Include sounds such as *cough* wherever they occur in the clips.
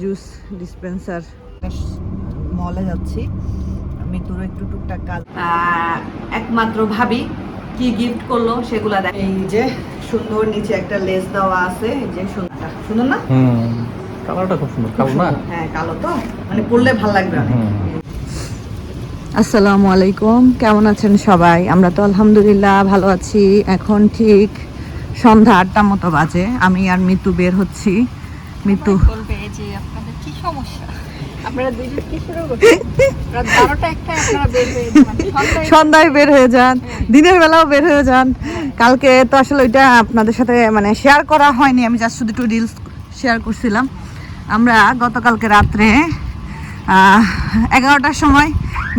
Juice dispenser. মলে যাচ্ছি। আমি তোর একটু টুকটাক কাজ একমাত্র ভাবি কি গিফট করল সেগুলা দেখ এই যে সুন্দর নিচে একটা লেস দেওয়া আছে এই যে সুন্দর সুন্দর না? হুম কালারটা খুব সুন্দর কালো না? হ্যাঁ কালো তো। মানে পরলে ভালো লাগবে অনেক। আসসালামু আলাইকুম কেমন আছেন সবাই? আমরা তো আলহামদুলিল্লাহ ভালো আছি। এখন ঠিক সন্ধ্যা আটটা মতো বাজে। আমি আর মিতু বের হচ্ছি। মিতু বলবে যে আপনাদের কি সমস্যা? আপনারা দুজন কি শুরু করছেন? রাত বারোটা একটা আপনারা বের হয়ে যান। সন্ধ্যায় সন্ধ্যায় বের হয়ে যান। দিনের বেলাও বের হয়ে যান। কালকে তো আসলে ওইটা আপনাদের সাথে মানে শেয়ার করা হয়নি। আমি জাস্ট শুধু একটু রিলস শেয়ার করছিলাম। আমরা গতকালকে রাত্রে আহ, এগারোটার সময়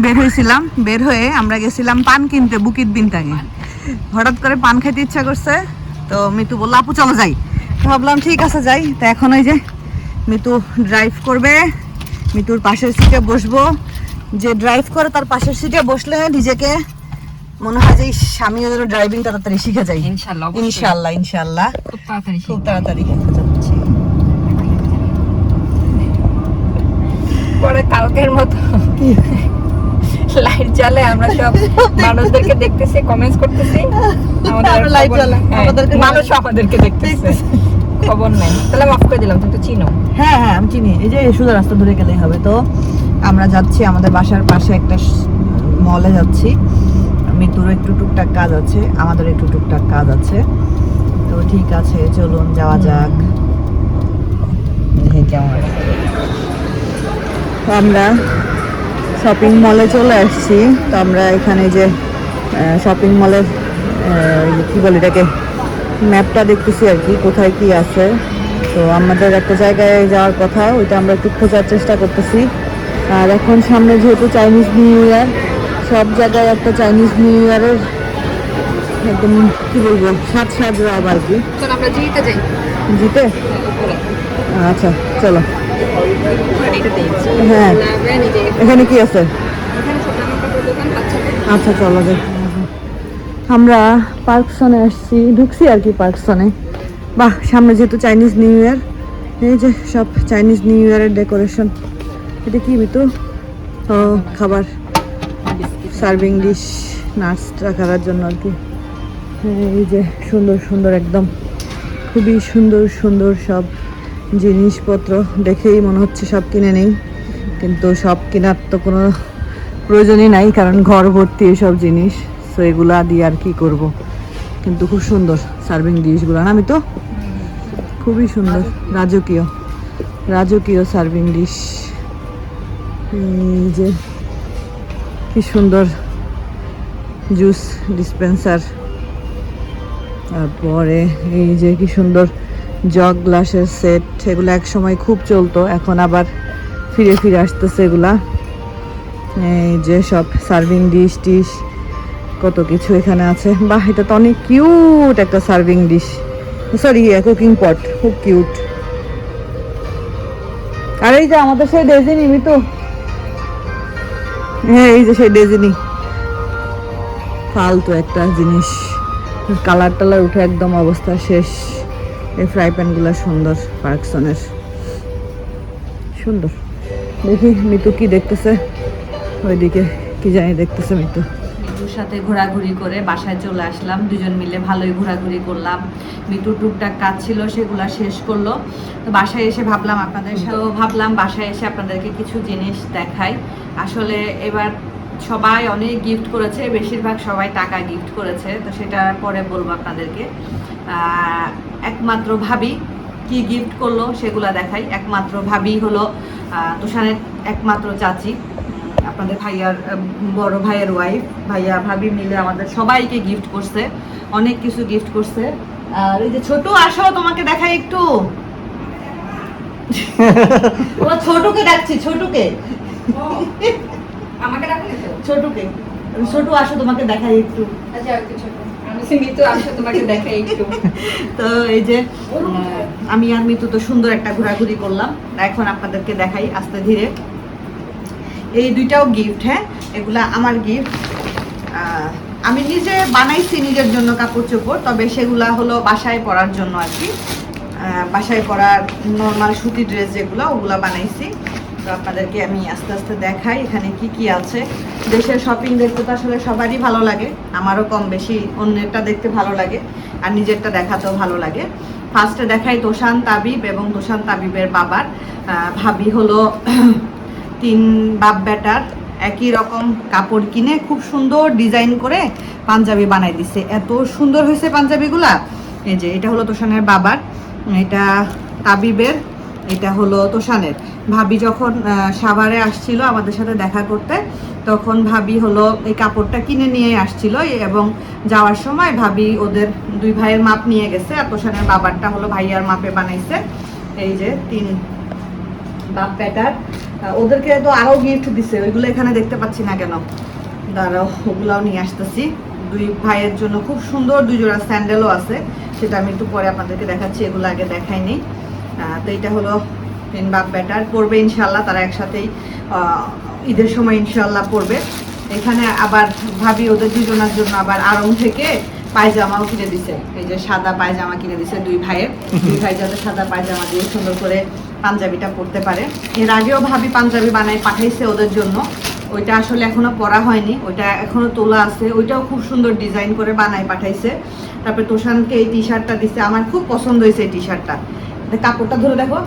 বের হয়েছিলাম। বের হয়ে আমরা গেছিলাম পান কিনতে বুকিত বিনতাগে হঠাৎ করে পান খেতে ইচ্ছা করছে। তো মিতু বলল আপু চলো যাই। তো ভাবলাম ঠিক আছে যাই। তো এখন ওই যে মিতু ড্রাইভ করবে। মিতুর পাশের সিটে বসবো। যে ড্রাইভ করে তার পাশের সিটে বসলে নিজেকে মনে হয় যে ইস, আমিও যেন ড্রাইভিং তাড়াতাড়ি শিখে যাই। ইনশাআল্লাহ অবশ্যই। ইনশাল্লাহ ইনশাল্লাহ। খুব তাড়াতাড়ি খুব তাড়াতাড়ি। পরে কালকের মতো। লাইট জ্বালে আমরা সব মানুষদেরকে দেখতেছি কমেন্টস করতেছি। *laughs* আমাদের হ্যাঁ, মানুষ আমাদেরকে দেখতেছে। খবর নাই। তাহলে আমি অফ করে দিলাম তুমি তো চিনো। হ্যাঁ হ্যাঁ আমি চিনি। এই যে সোজা রাস্তা ধরে গেলেই হবে তো। আমরা যাচ্ছি আমাদের বাসার পাশে একটা মলে যাচ্ছি। মিতুর একটু টুকটাক কাজ আছে আমাদের একটু টুকটাক কাজ আছে। তো ঠিক আছে চলুন যাওয়া যাক। আমরা শপিং মলে চলে আসছি। তো আমরা এখানে যে শপিং মলের কি বলে এটাকে? ম্যাপটা দেখতেছি আর কি কোথায় কি আছে। তো আমাদের একটা জায়গায় যাওয়ার কথা ওইটা আমরা একটু খোঁজার চেষ্টা করতেছি। আর এখন সামনে যেহেতু চাইনিজ নিউ ইয়ার সব জায়গায় একটা চাইনিজ নিউ ইয়ারের একদম কি বলব সাত সাত রাব আর কি। জিতে যাই। জিতে? আচ্ছা চলো। হ্যাঁ। এখানে কি আছে আচ্ছা চলো যাই। আমরা পার্কসনে আসছি, ঢুকছি আর কি পার্কসনে। বাহ, সামনে যেহেতু চাইনিজ নিউ ইয়ার এই যে সব চাইনিজ নিউ ইয়ারের ডেকোরেশন এটা কি বিতু ও, খাবার। সার্ভিং ডিশ নাস্তা খাওয়ার জন্য আর কি। এই যে সুন্দর সুন্দর একদম। খুবই সুন্দর সুন্দর সব জিনিসপত্র দেখেই মনে হচ্ছে সব কিনে নেই। কিন্তু সব কেনার তো কোনো প্রয়োজনই নাই, কারণ ঘর ভর্তি এসব জিনিস। তো এগুলা দিয়ে আর কি করব। কিন্তু খুব সুন্দর সার্ভিং ডিশগুলো না আমি তো খুবই সুন্দর, রাজকীয়। রাজকীয় সার্ভিং ডিশ যে, কি সুন্দর জুস ডিসপেন্সার তারপরে এই যে কি সুন্দর জগ গ্লাসের সেট এগুলো এক সময় খুব চলতো, এখন আবার ফিরে ফিরে আসতেছে এগুলা। এই যে সব সার্ভিং ডিশ টিশ। কত কিছু এখানে আছে। বাহ, এটা তো অনেক কিউট একটা serving dish sorry cooking pot খুব কিউট আর এই যে আমাদের সেই ডেজিনি মিতু? হ্যাঁ এই যে সেই ডেজিনি ফালতু একটা জিনিস। কালার টালার উঠে একদম অবস্থা শেষ। এই ফ্রাই প্যানগুলো সুন্দর, পার্কসনের। সুন্দর। দেখি মিতু কি দেখতেছে। ওইদিকে কি জানি দেখতেছে মিতু। মিতুর সাথে ঘোরাঘুরি করে বাসায় চলে আসলাম। দুজন মিলে ভালোই ঘোরাঘুরি করলাম। মিতুর টুকটাক কাজ ছিল সেগুলা শেষ করল। তো বাসায় এসে ভাবলাম আপনাদের সাথেও ভাবলাম বাসায় এসে আপনাদেরকে কিছু জিনিস দেখাই। আসলে এবার সবাই অনেক গিফট করেছে বেশিরভাগ সবাই টাকা গিফট করেছে। তো সেটা পরে বলব আপনাদেরকে। একমাত্র ভাবি কি গিফট করল সেগুলা দেখাই। একমাত্র ভাবি হলো আহ, তুষারের একমাত্র চাচি। আপনাদের ভাইয়ার বড় ভাইয়ের ওয়াইফ ভাইয়া ভাবি মিলে আমাদের সবাইকে গিফট করছে অনেক কিছু গিফট করছে। আর এই যে ছোট আসো তোমাকে দেখাই একটু। *laughs* ও ছোটকে ডাকছি ছোটকে। আমাকে রাখলে ছোটকে। ছোট আসো তোমাকে দেখাই একটু। আচ্ছা ছোট। একটু। *laughs* তো এই যে আমি আর মিতু তো সুন্দর একটা ঘোরাঘুরি করলাম। এখন আপনাদেরকে দেখাই আস্তে ধীরে। এই দুইটাও গিফট হ্যাঁ? এগুলা আমার গিফট আমি নিজে বানাইছি নিজের জন্য কাপড় চোপড়, তবে সেগুলা হলো বাসায় পরার জন্য আর কি। বাসায় পরার নর্মাল সুতি ড্রেস যেগুলো, ওগুলো বানাইছি। তো আপনাদেরকে আমি আস্তে আস্তে দেখাই এখানে কি কি আছে। দেশের শপিং দেখতে তো আসলে সবারই ভালো লাগে, আমারও কম বেশি, অন্যেরটা দেখতে ভালো লাগে, আর নিজেরটা দেখাতেও ভালো লাগে। ফার্স্টে দেখাই তোষান তাবিব এবং তোষান তাবিবের বাবার। ভাবি হলো তিন বাপ বেটার একই রকম কাপড় কিনে খুব সুন্দর ডিজাইন করে পাঞ্জাবি বানাই দিছে। এত সুন্দর হয়েছে পাঞ্জাবিগুলা। এই যে, এটা হলো তোষানের বাবার, এটা তাবিবের, এটা হলো তোষানের। ভাবি যখন সাভারে আসছিল আমাদের সাথে দেখা করতে, তখন ভাবি হলো এই কাপড়টা কিনে নিয়ে আসছিল এবং যাওয়ার সময় ভাবি ওদের দুই ভাইয়ের মাপ নিয়ে গেছে আর তোষানের বাবারটা হলো ভাইয়ার মাপে বানাইছে। এই যে, তিন বাপ প্যাটার ওদেরকে তো আরও গিফট দিছে, ওইগুলো এখানে দেখতে পাচ্ছি না কেন? দাঁড়াও, ওগুলাও নিয়ে আসতেছি। দুই ভাইয়ের জন্য খুব সুন্দর দুই জোড়া স্যান্ডেলও আছে, সেটা আমি একটু পরে আপনাদেরকে দেখাচ্ছি, এগুলো আগে দেখাইনি তো এটা হলো তিন বাপ ব্যাটার পড়বে ইনশাল্লাহ তারা একসাথেই ঈদের সময় ইনশাল্লাহ পড়বে। এখানে আবার ভাবি ওদের দুজনের জন্য আবার আরং থেকে পায়জামাও কিনে দিছে। এই যে সাদা পায়জামা কিনে দিছে দুই ভাইয়ের। দুই ভাই যাতে সাদা পায়জামা দিয়ে সুন্দর করে পাঞ্জাবিটা পরতে পারে। এর আগেও ভাবি পাঞ্জাবি বানাই পাঠাইছে ওদের জন্য। ওইটা আসলে এখনও পরা হয়নি। ওইটা এখনও তোলা আছে। ওইটাও খুব সুন্দর ডিজাইন করে বানাই পাঠাইছে। তারপরে তোষানকে এই টি শার্টটা দিছে। আমার খুব পছন্দ হয়েছে এই টি শার্টটা কাপড়টা ধরে দেখো।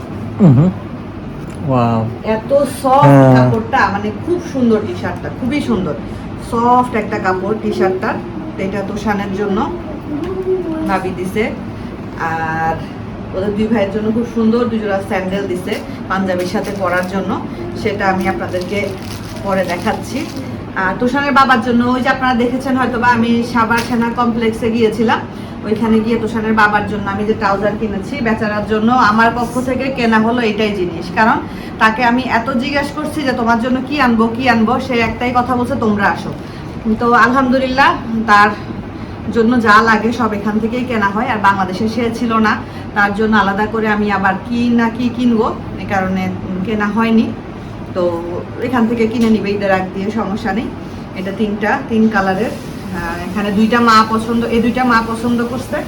এত সফট হ্যাঁ। কাপড়টা। মানে খুব সুন্দর টি শার্টটা খুবই সুন্দর। সফট একটা কাপড় টি শার্টটা এটা তোষানের জন্য ভাবি দিছে। আর ওদের দুই ভাইয়ের জন্য খুব সুন্দর দুজোড়া স্যান্ডেল দিছে পাঞ্জাবির সাথে পরার জন্য। সেটা আমি আপনাদেরকে পরে দেখাচ্ছি। আর তোষানের বাবার জন্য ওই যে আপনারা দেখেছেন হয়তো বা আমি সাবার সেনা কমপ্লেক্সে গিয়েছিলাম। ওইখানে গিয়ে তোষানের বাবার জন্য আমি যে ট্রাউজার কিনেছি, বেচারার জন্য আমার পক্ষ থেকে কেনা হলো এটাই জিনিস। কারণ তাকে আমি এত জিজ্ঞেস করছি যে তোমার জন্য কি আনব কি আনব, সে একটাই কথা বলছে, তোমরা আসো। তো আলহামদুলিল্লাহ, তার জন্য যা লাগে সব এখান থেকেই কেনা হয় আর বাংলাদেশে সে ছিল না। তার জন্য আলাদা করে আমি আবার কি না কি কিনবো এ কারণে কেনা হয়নি। তো এখান থেকে কিনে নিবে ঈদের আগ দিয়ে সমস্যা নেই। এটা তিনটা তিন কালারের। এখানে দুইটা মা পছন্দ এই দুইটা মা পছন্দ করছে।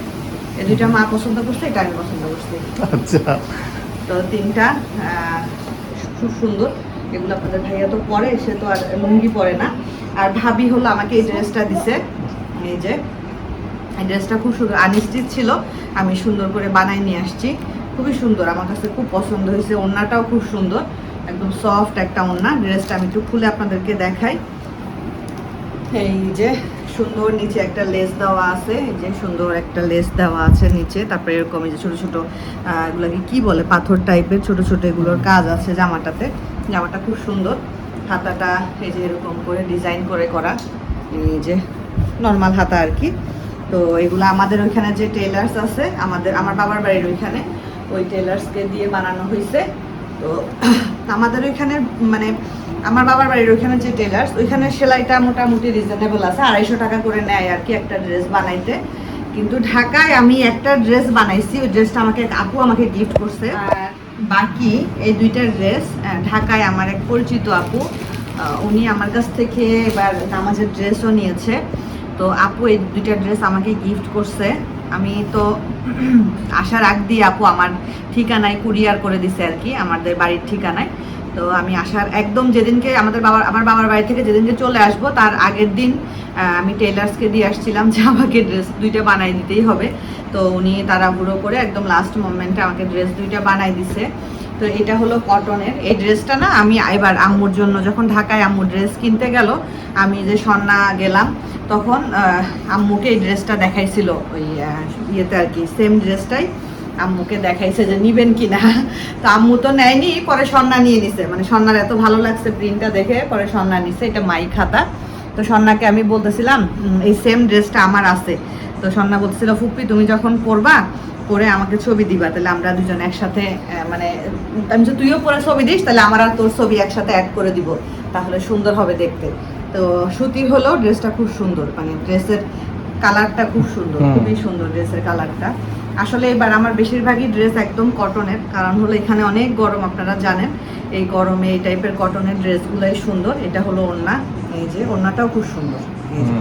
এই দুইটা মা পছন্দ করছে এটা আমি পছন্দ করছি। আচ্ছা। তো তিনটা খুব সুন্দর। এগুলো আপনাদের ভাইয়া তো পরে সে তো আর লুঙ্গি পরে না। আর ভাবি হলো আমাকে এই ড্রেসটা দিছে এই যে। ড্রেসটা খুব সুন্দর, আনস্টিচ ছিল, আমি সুন্দর করে বানাই নিয়ে আসছি। খুবই সুন্দর, আমার কাছে খুব পছন্দ হয়েছে, ওড়নাটাও খুব সুন্দর, একদম সফট একটা ওড়না। ড্রেসটা আমি একটু খুলে আপনাদেরকে দেখাই। এই যে সুন্দর নিচে একটা লেস দেওয়া আছে যে সুন্দর একটা লেস দেওয়া আছে নিচে। তারপরে এরকম এই যে ছোটো ছোটো এগুলোকে কি বলে, পাথর টাইপের ছোট ছোট এগুলোর কাজ আছে জামাটাতে। জামাটা খুব সুন্দর, হাতাটা এই যে এরকম করে ডিজাইন করে করা, এই যে নর্মাল হাতা আর কি। তো এগুলো আমাদের ওইখানে যে টেলার্স আছে আমাদের আমার বাবার বাড়ির ওইখানে ওই টেলার্সকে দিয়ে বানানো হয়েছে তো *clears throat* আমাদের ওইখানে মানে আমার বাবার বাড়ির ওইখানে যে টেলার্স ওইখানে সেলাইটা মোটামুটি রিজনেবল আছে আড়াইশো টাকা করে নেয় আর কি একটা ড্রেস বানাইতে। কিন্তু ঢাকায় আমি একটা ড্রেস বানাইছি ওই ড্রেসটা আমাকে আপু আমাকে গিফট করছে। আর বাকি এই দুইটা ড্রেস ঢাকায় আমার এক পরিচিত আপু উনি আমার কাছ থেকে এবার নামাজের ড্রেসও নিয়েছে। তো আপু এই দুইটা ড্রেস আমাকে গিফট করছে। আমি তো *clears throat* আসার আগ দিয়ে আপু আমার ঠিকানায় কুরিয়ার করে দিছে আর কি, আমাদের বাড়ির ঠিকানায়। তো আমি আসার একদম যেদিনকে আমাদের বাবার, আমার বাবার বাড়ি থেকে যেদিনকে চলে আসব, তার আগের দিন আমি টেলার্সকে দিয়ে আসছিলাম যে আমাকে ড্রেস দুইটা বানাই দিতেই হবে। তো উনি তাড়াহুড়ো করে একদম লাস্ট মোমেন্টে আমাকে ড্রেস দুইটা বানাই দিছে। তো এটা হলো কটনের এই ড্রেসটা না আমি এবার আম্মুর জন্য, যখন ঢাকায় আম্মু ড্রেস কিনতে গেল, আমি যে সন্না গেলাম, তখন আম্মুকে এই ড্রেসটা দেখাইছিল। ওই ইয়েতে আর কি সেম ড্রেসটাই আম্মুকে দেখাইছে যে নিবেন কিনা। তো আম্মু তো নেয়নি, পরে সন্না নিয়ে নিছে। মানে সন্ন্যার এত ভালো লাগছে প্রিন্টটা দেখে, পরে সন্না নিছে, এটা মাই খাতা। তো সন্নাকে আমি বলতেছিলাম এই সেম ড্রেসটা আমার আছে। তো সন্না বলতেছিল ফুপ্পি তুমি যখন পরবা পরে আমাকে ছবি দিবা তাহলে আমরা দুজন একসাথে মানে আমি যে তুইও পরে ছবি দিস তাহলে আমার আর তোর ছবি একসাথে অ্যাড করে দিব তাহলে সুন্দর হবে দেখতে। তো সুতির হলো ড্রেসটা খুব সুন্দর মানে ড্রেসের কালারটা খুব সুন্দর খুবই সুন্দর ড্রেসের কালারটা আসলে এবার আমার বেশিরভাগই ড্রেস একদম কটনের কারণ হলো এখানে অনেক গরম আপনারা জানেন। এই গরমে এই টাইপের কটনের ড্রেসগুলোই সুন্দর এটা হলো ওড়না। এই যে ওড়নাটাও খুব সুন্দর। এই যে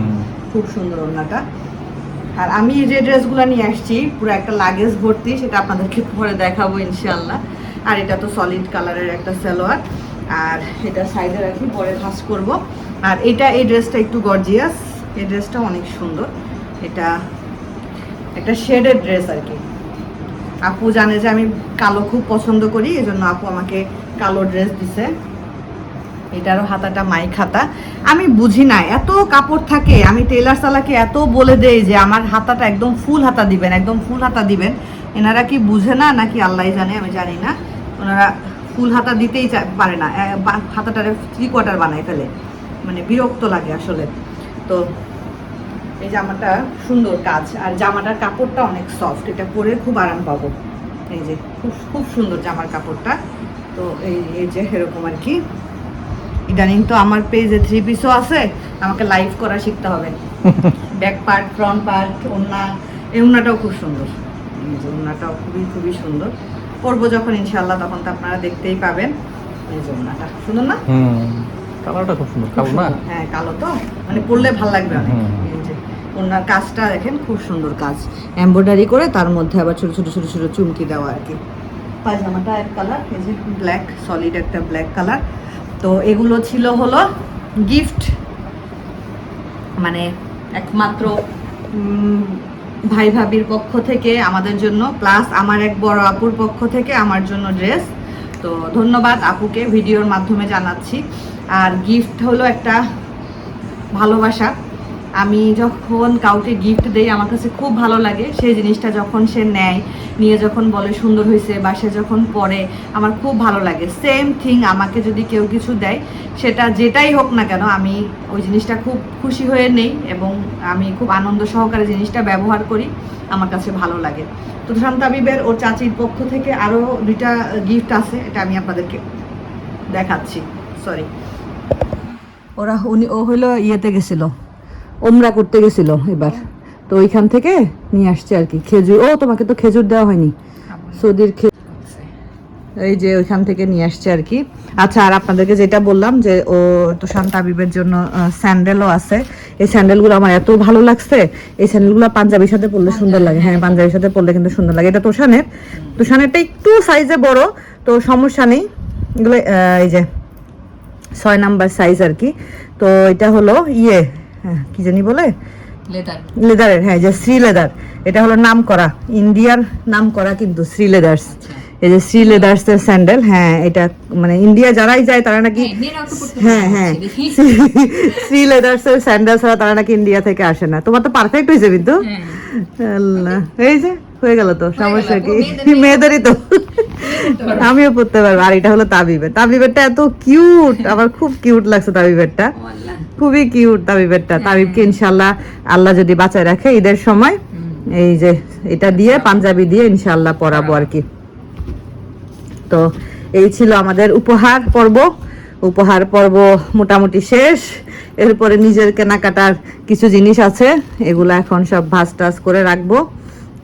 খুব সুন্দর ওড়নাটা। আর আমি যে ড্রেসগুলো নিয়ে আসছি পুরো একটা লাগেজ ভর্তি সেটা আপনাদেরকে পরে দেখাবো ইনশাল্লাহ আর এটা তো সলিড কালারের একটা সালোয়ার। আর এটা সাইডে রাখি পরে ভাস করব। আর এটা এই ড্রেসটা একটু গর্জিয়াস এই ড্রেসটা অনেক সুন্দর। এটা একটা শেডের ড্রেস আর কি আপু জানে যে আমি কালো খুব পছন্দ করি এই জন্য আপু আমাকে কালো ড্রেস দিছে। এটারও হাতাটা মাইক হাতা। আমি বুঝি না, এত কাপড় থাকে, আমি টেলার সালাকে এত বলে দেই যে আমার হাতাটা একদম ফুল হাতা দিবেন, একদম ফুল হাতা দিবেন। এনারা কি বুঝে না, নাকি আল্লাহ জানে, আমি জানি না। ওনারা ফুল হাতা দিতেই পারে না। হাতাটারে থ্রি কোয়ার্টার বানায় ফেলে। মানে বিরক্ত লাগে আসলে। তো এই জামাটা সুন্দর কাজ আর জামাটার কাপড়টা অনেক সফট এটা পরে খুব আরাম পাবো। এই যে খুব খুব সুন্দর জামার কাপড়টা। তো এই এই যে এরকম আর কি। ইদানিং তো আমার পেজে থ্রি পিসও আছে আমাকে লাইভ করা শিখতে হবে। ব্যাক পার্ট ফ্রন্ট পার্ট ওড়না এই ওড়নাটাও খুব সুন্দর। এই যে ওড়নাটাও খুবই খুবই সুন্দর। পরবো যখন ইনশাল্লাহ তখন তো আপনারা দেখতেই পাবেন। এই যে ওড়নাটা সুন্দর না? কালারটা খুব সুন্দর কালো না? হ্যাঁ কালো তো। মানে পরলে ভালো লাগবে অনেক। ওনার কাজটা দেখেন, খুব সুন্দর কাজ। এমব্রয়ডারি করে তার মধ্যে আবার ছোট ছোট ছোট ছোট চুমকি দেওয়া আর কি। পায়জামাটা এক কালার ব্ল্যাক সলিড একটা ব্ল্যাক কালার তো এগুলো ছিল হলো গিফট মানে একমাত্র ভাই ভাবির পক্ষ থেকে আমাদের জন্য প্লাস আমার এক বড় আপুর পক্ষ থেকে আমার জন্য ড্রেস তো ধন্যবাদ আপুকে, ভিডিওর মাধ্যমে জানাচ্ছি। আর গিফট হলো একটা ভালোবাসা। আমি যখন কাউকে গিফট দেই, আমার কাছে খুব ভালো লাগে। সেই জিনিসটা যখন সে নেয়, নিয়ে যখন বলে সুন্দর হয়েছে বা সে যখন পরে, আমার খুব ভালো লাগে। সেম থিং আমাকে যদি কেউ কিছু দেয়, সেটা যেটাই হোক না কেন, আমি ওই জিনিসটা খুব খুশি হয়ে নেই এবং আমি খুব আনন্দ সহকারে জিনিসটা ব্যবহার করি, আমার কাছে ভালো লাগে। তো শান্ত আবিবের ওর চাচির পক্ষ থেকে আরও দুইটা গিফট আছে, এটা আমি আপনাদেরকে দেখাচ্ছি। সরি ওরা, উনি, ও হলো ইয়েতে গেছিল। ওমরা করতে গেছিল এবার। তো ওইখান থেকে নিয়ে আসছে আর কি খেজুর। ও তোমাকে তো খেজুর দেওয়া হয়নি। সৌদির এই যে ওইখান থেকে নিয়ে আসছে আর কি। আচ্ছা আর আপনাদেরকে যেটা বললাম যে ও তো তাবিবের জন্য স্যান্ডেলও আছে। এই স্যান্ডেলগুলো আমার এত ভালো লাগছে। এই স্যান্ডেলগুলো পাঞ্জাবির সাথে পরলে সুন্দর লাগে। হ্যাঁ পাঞ্জাবির সাথে পরলে কিন্তু সুন্দর লাগে। এটা তুষানের। তুষানেরটা একটু সাইজে বড় তো সমস্যা নেই। এগুলো এই যে ছয় নাম্বার সাইজ আর কি। তো এটা হলো ইয়ে হ্যাঁ, কি জানি বলে? লেদার লেদারের হ্যাঁ যে শ্রী লেদার এটা হলো নাম করা ইন্ডিয়ার নাম করা কিন্তু শ্রী লেদার্স এই যে শ্রী লেদার্স এর স্যান্ডেল হ্যাঁ এটা মানে ইন্ডিয়া যারাই যায় তারা নাকি হ্যাঁ হ্যাঁ শ্রী লেদার্স *laughs* এর স্যান্ডেল ছাড়া তারা নাকি ইন্ডিয়া থেকে আসে না। তোমার তো পারফেক্ট হয়েছে কিন্তু। আল্লাহ। এই যে হয়ে গেল তো সমস্যা কি? *laughs* মেয়েদেরই তো। আমিও পড়তে পারব। আর এটা হলো তাবিবের। তাবিবেরটা এত কিউট আমার খুব কিউট লাগছে তাবিবেরটা। খুবই কিউট তাবিবেরটা। তাবিবকে ইনশাল্লাহ আল্লাহ যদি বাঁচায় রাখে ঈদের সময় এই যে এটা দিয়ে পাঞ্জাবি দিয়ে ইনশাল্লাহ পরাবো আর কি। তো এই ছিল আমাদের উপহার পর্ব। উপহার পর্ব মোটামুটি শেষ। এরপরে নিজের কেনাকাটার কিছু জিনিস আছে এগুলো এখন সব ভাজ টাজ করে রাখব।